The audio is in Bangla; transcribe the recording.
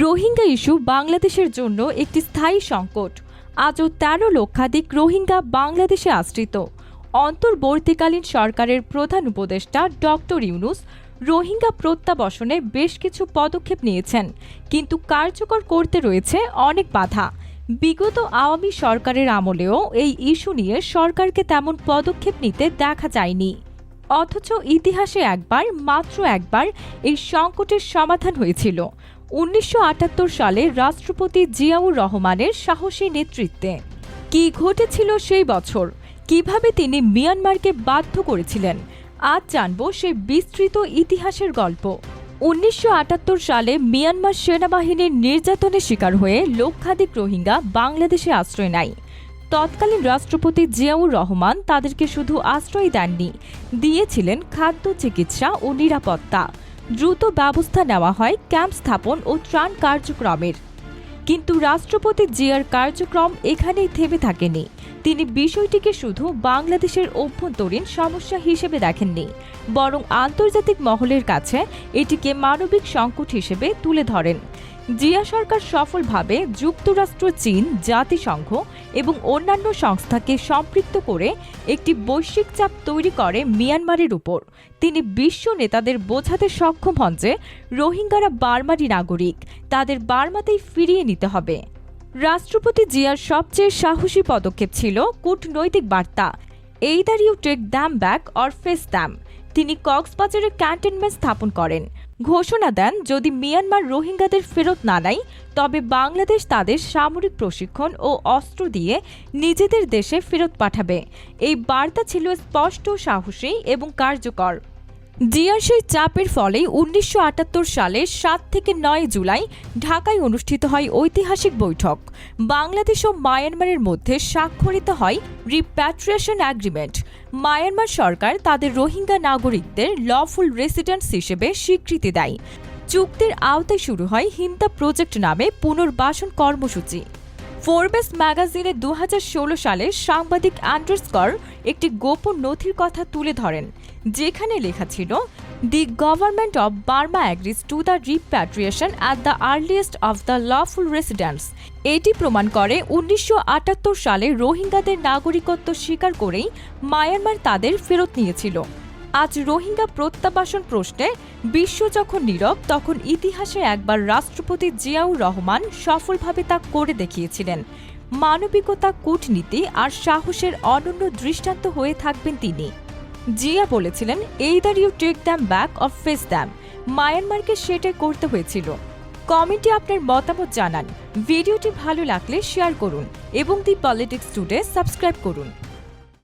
রোহিঙ্গা ইস্যু বাংলাদেশের জন্য একটি স্থায়ী সংকট। আজও তেরো লক্ষাধিক রোহিঙ্গা বাংলাদেশে আশ্রিত। অন্তর্বর্তীকালীন সরকারের প্রধান উপদেষ্টা ডক্টর ইউনুস রোহিঙ্গা প্রত্যাবাসনে বেশ কিছু পদক্ষেপ নিয়েছেন, কিন্তু কার্যকর করতে রয়েছে অনেক বাধা। বিগত আওয়ামী সরকারের আমলেও এই ইস্যু নিয়ে সরকারকে তেমন পদক্ষেপ নিতে দেখা যায়নি। অথচ ইতিহাসে একবার, মাত্র একবার, এই সংকটের সমাধান হয়েছিল। উনিশশো আটাত্তর সালে রাষ্ট্রপতি জিয়াউর রহমানের সাহসী নেতৃত্বে কি ঘটেছিল সেই বছর, কীভাবে তিনি মিয়ানমারকে বাধ্য করেছিলেন, আজ জানব সেই বিস্তৃত ইতিহাসের গল্প। উনিশশো আটাত্তর সালে মিয়ানমার সেনাবাহিনীর নির্যাতনের শিকার হয়ে লক্ষাধিক রোহিঙ্গা বাংলাদেশে আশ্রয় নেয়। তৎকালীন রাষ্ট্রপতি জিয়াউর রহমান তাদেরকে শুধু আশ্রয় দেননি, দিয়েছিলেন খাদ্য চিকিৎসা ও নিরাপত্তা। দ্রুত ব্যবস্থা নেওয়া হয় ক্যাম্প স্থাপন ও ত্রাণ কার্যক্রমের। কিন্তু রাষ্ট্রপতি জিয়ার কার্যক্রম এখানেই থেমে থাকেনি। তিনি বিষয়টিকে শুধু বাংলাদেশের অভ্যন্তরীণ সমস্যা হিসেবে দেখেননি, বরং আন্তর্জাতিক মহলের কাছে এটিকে মানবিক সংকট হিসেবে তুলে ধরেন। জিয়া সরকার সফলভাবে যুক্তরাষ্ট্র, চীন, জাতিসংঘ এবং অন্যান্য সংস্থাকে সম্পৃক্ত করে একটি বৈশ্বিক চাপ তৈরি করে মিয়ানমারের উপর। তিনি বিশ্ব নেতাদের বোঝাতে সক্ষম হন যে রোহিঙ্গারা বার্মারি নাগরিক, তাদের বার্মাতেই ফিরিয়ে নিতে হবে। রাষ্ট্রপতি জিয়ার সবচেয়ে সাহসী পদক্ষেপ ছিল কূটনৈতিক বার্তা। Either you take them back or face them তিনি কক্সবাজারে ক্যান্টনমেন্ট স্থাপন করেন। ঘোষণা দেন, যদি মিয়ানমার রোহিঙ্গাদের ফেরত না নেয় তবে বাংলাদেশ তাদের সামরিক প্রশিক্ষণ ও অস্ত্র দিয়ে নিজেদের দেশে ফেরত পাঠাবে। এই বার্তা ছিল স্পষ্ট, সাহসী এবং কার্যকর। সেই চাপের ফলে উনিশশো সালের সাত থেকে নয় জুলাই ঢাকায় অনুষ্ঠিত হয় ঐতিহাসিক বৈঠক। বাংলাদেশ ও মায়ানমারের মধ্যে স্বাক্ষরিত হয় রিপ্যাট্রিয়েশন অ্যাগ্রিমেন্ট মায়ানমার সরকার তাদের রোহিঙ্গা নাগরিকদের লফুল রেসিডেন্টস হিসেবে স্বীকৃতি দেয়। চুক্তির আওতায় শুরু হয় হিন্দা প্রজেক্ট নামে পুনর্বাসন কর্মসূচি। ফোরবেস ম্যাগাজিনে দু হাজার ষোলো সালে সাংবাদিক অ্যান্ডারস্কর একটি গোপন নথির কথা তুলে ধরেন, যেখানে লেখা ছিল the government of Burma agrees to the repatriation at the earliest of the lawful residents এটি প্রমাণ করে উনিশশো আটাত্তর সালে রোহিঙ্গাদের নাগরিকত্ব স্বীকার করেই মায়ানমার তাদের ফেরত নিয়েছিল। আজ রোহিঙ্গা প্রত্যাবাসন প্রশ্নে বিশ্ব যখন নীরব, তখন ইতিহাসে একবার রাষ্ট্রপতি জিয়াউর রহমান সফলভাবে তা করে দেখিয়েছিলেন। মানবিকতা, কূটনীতি আর সাহসের অনন্য দৃষ্টান্ত হয়ে থাকবেন তিনি। জিয়া বলেছিলেন, এই either you take them back of face them. মায়ানমারকে সেটাই করতে হয়েছিল। কমেন্টে আপনার মতামত জানান। ভিডিওটি ভালো লাগলে শেয়ার করুন এবং দি পলিটিক্স টুডে সাবস্ক্রাইব করুন।